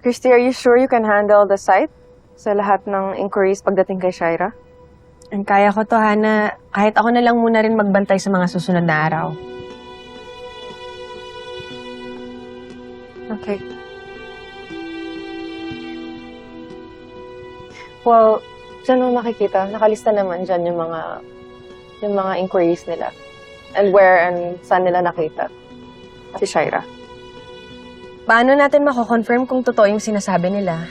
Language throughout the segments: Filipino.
Christy, are you sure you can handle the site? Sa lahat ng inquiries pagdating kay Shaira? Ang kaya ko to, Hana. Kahit ako na lang muna rin magbantay sa mga susunod na araw. Okay. Well, dyan mo makikita. Nakalista naman dyan yung mga yung mga inquiries nila. And where and saan nila nakita. Si Shaira. Paano natin mako-confirm kung totoo yung sinasabi nila?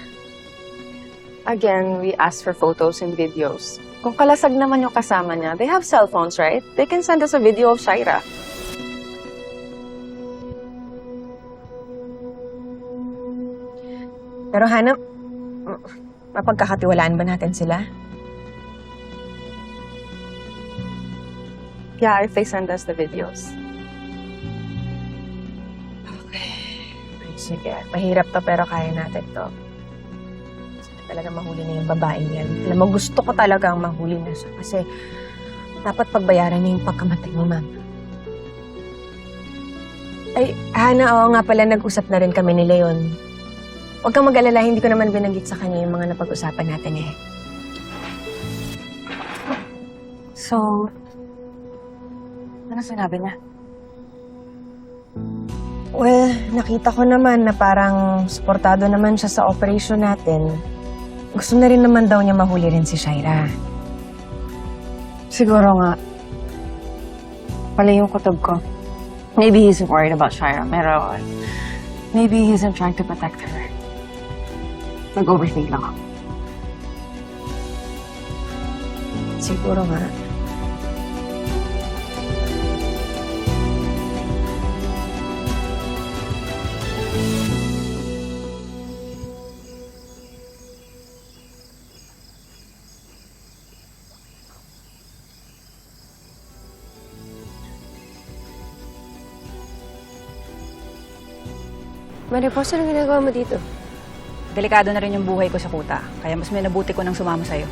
Again, we asked for photos and videos. Kung kalasag naman yung kasama niya, they have cell phones, right? They can send us a video of Shaira. Pero Hana, mapagkakatiwalaan ba natin sila? Yeah, if they send us the videos. Sige. Mahirap to pero kaya natin to. Sana talaga mahuli na yung babaeng yan. Alam mo, gusto ko talagang mahuli na siya kasi dapat pagbayaran niya yung pagkamatay ni Mama. Ay, Hana, oo nga pala, nag-usap na rin kami ni Leon. Huwag kang mag-alala, hindi ko naman binanggit sa kanya yung mga napag-usapan natin eh. So, ano sinabi niya? Well, nakita ko naman na parang suportado naman siya sa operation natin. Gusto na rin naman daw niya mahuli rin si Shaira. Siguro nga, pala yung kutob ko. Maybe he's worried about Shaira, pero maybe he isn't trying to protect her. Nag-overthink lang ako. Siguro nga. Maripos, anong ginagawa mo dito? Delikado na rin yung buhay ko sa kuta, kaya mas may nabuti ko nang sumama sa'yo.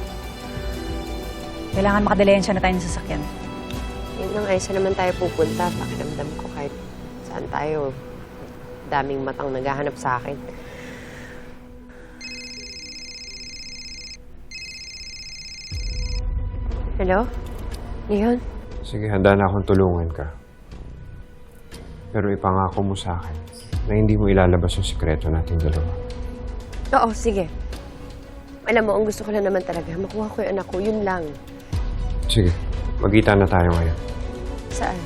Kailangan makadalensya na tayo ng sasakyan. Yun lang ay, saan naman tayo pupunta? Pakiramdam ko kahit saan tayo. Daming matang naghahanap sa akin. Hello? Leon? Sige, handa na akong tulungan ka. Pero ipangako mo sa akin na hindi mo ilalabas yung sikreto nating dalawa. Oo, sige. Alam mo, ang gusto ko lang naman talaga, makuha ko yung anak ko, yun lang. Sige, magkita na tayo ngayon. Saan?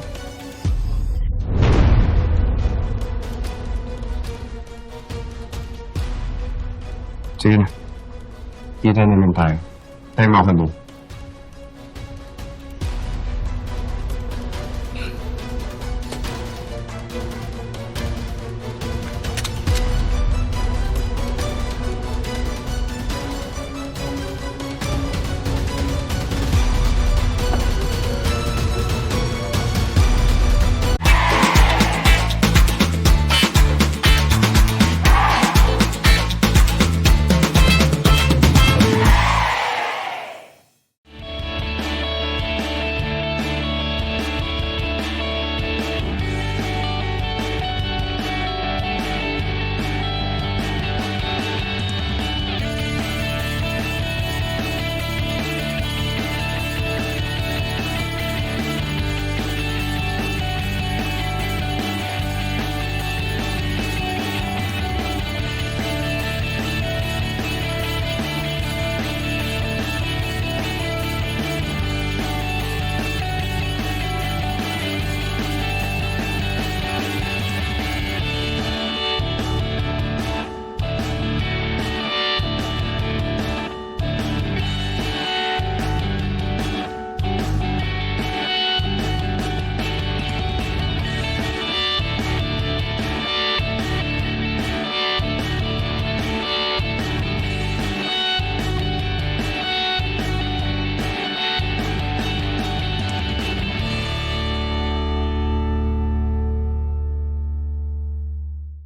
Sige na. Kita naman tayo. Tayo makakabog.